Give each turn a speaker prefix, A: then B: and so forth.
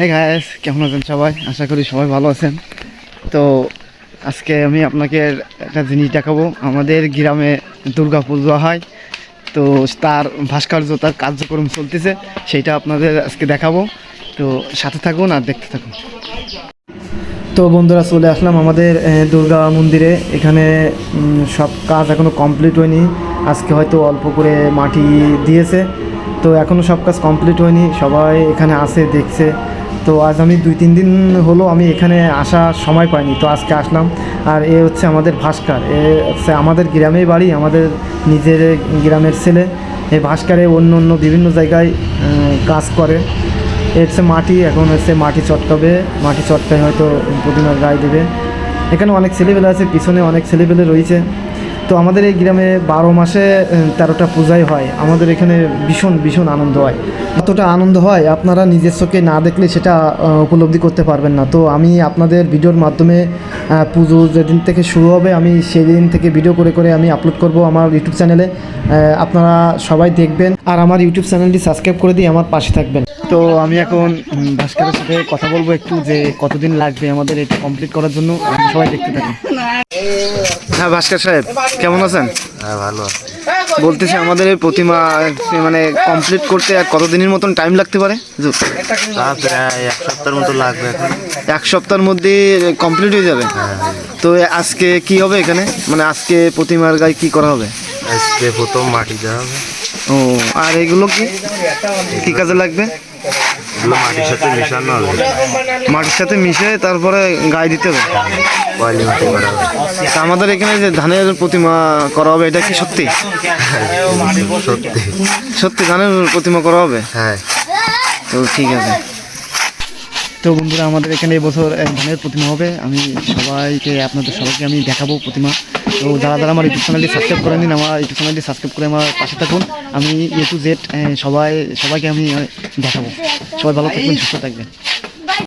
A: হ্যাঁ গায়েস কেমন আছেন সবাই? আশা করি সবাই ভালো আছেন। তো আজকে আমি আপনাকে একটা জিনিস দেখাবো। আমাদের গ্রামে দুর্গা পুজো হয়। তো তার ভাস্কর্য, তার কার্যক্রম চলতেছে সেইটা আপনাদের আজকে দেখাবো। তো সাথে থাকুন আর দেখতে থাকুন। তো বন্ধুরা, চলে আসলাম আমাদের দুর্গা মন্দিরে। এখানে সব কাজ এখনও কমপ্লিট হয়নি। আজকে হয়তো অল্প করে মাটি দিয়েছে। তো এখনও সব কাজ কমপ্লিট হয়নি। সবাই এখানে আসে দেখছে। তো আজ আমি দুই, তিন দিন হলো আমি এখানে আসার সময় পাইনি, তো আজকে আসলাম। আর এ হচ্ছে আমাদের ভাস্কর, এ হচ্ছে আমাদের গ্রামেই বাড়ি, আমাদের নিজের গ্রামের ছেলে। এই ভাস্করে অন্য অন্য বিভিন্ন জায়গায় কাজ করে। এ হচ্ছে মাটি, এখন হচ্ছে মাটি চটকাবে, মাটি চটকায় হয়তো প্রতিমার গায়ে দেবে। এখানে অনেক ছেলেবেলে আছে, পিছনে অনেক ছেলেবেলে রয়েছে। তো আমাদের এই গ্রামে বারো মাসে তেরোটা পূজাই হয়। আমাদের এখানে ভীষণ ভীষণ আনন্দ হয়। এতটা আনন্দ হয়, আপনারা নিজের চোখে না দেখলে সেটা উপলব্ধি করতে পারবেন না। তো আমি আপনাদের ভিডিওর মাধ্যমে পুজো যেদিন থেকে শুরু হবে, আমি সেই দিন থেকে ভিডিও করে করে আমি আপলোড করব আমার ইউটিউব চ্যানেলে আপনারা সবাই দেখবেন আর আমার ইউটিউব চ্যানেলটি সাবস্ক্রাইব করে দিয়ে আমার পাশে থাকবেন। তো আমি এখন ভাস্করের সাথে কথা বলব একটু যে কতদিন লাগবে আমাদের এটা কমপ্লিট করার জন্য। সবাই দেখতে থাকুন হ্যাঁ ভাস্কর সাহেব কেমন আছেন?
B: হ্যাঁ ভালো
A: বলতেছি আমাদের এই প্রতিমা মানে কমপ্লিট করতে আর কতদিনের মতন টাইম লাগতে পারে?
B: এক সপ্তাহের মতো লাগবে এখন।
A: এক সপ্তাহের মধ্যে কমপ্লিট হয়ে যাবে? তো আজকে কি হবে এখানে? মানে আজকে প্রতিমার গায়ে কি করা হবে?
B: আজকে প্রথম মাটি দেওয়া হবে।
A: ও আর এগুলো কি? কি কাজে লাগবে?
B: মাটির সাথে মিশানো হবে।
A: মাটির সাথে মিশে তারপরে গায়ে দিতে হবে। আমাদের এখানে যে ধানের প্রতিমা করা হবে এটা কি সত্যি?
B: সত্যি
A: সত্যি ধানের প্রতিমা করা হবে?
B: হ্যাঁ।
A: তো ঠিক আছে। তো বন্ধুরা আমাদের এখানে এবছর এক ধানের প্রতিমা হবে। আমি সবাইকে আপনাদের সবাইকে আমি দেখাবো প্রতিমা। তো যারা যারা আমার ইউটিউব চ্যানেলটি সাবস্ক্রাইব করে নিন আমার ইউটিউব চ্যানেলটি সাবস্ক্রাইব করে আমার পাশে থাকুন। আমি এ টু জেড সবাই, সবাইকে আমি দেখাবো। সবাই ভালো থাকবেন, সুস্থ থাকবেন।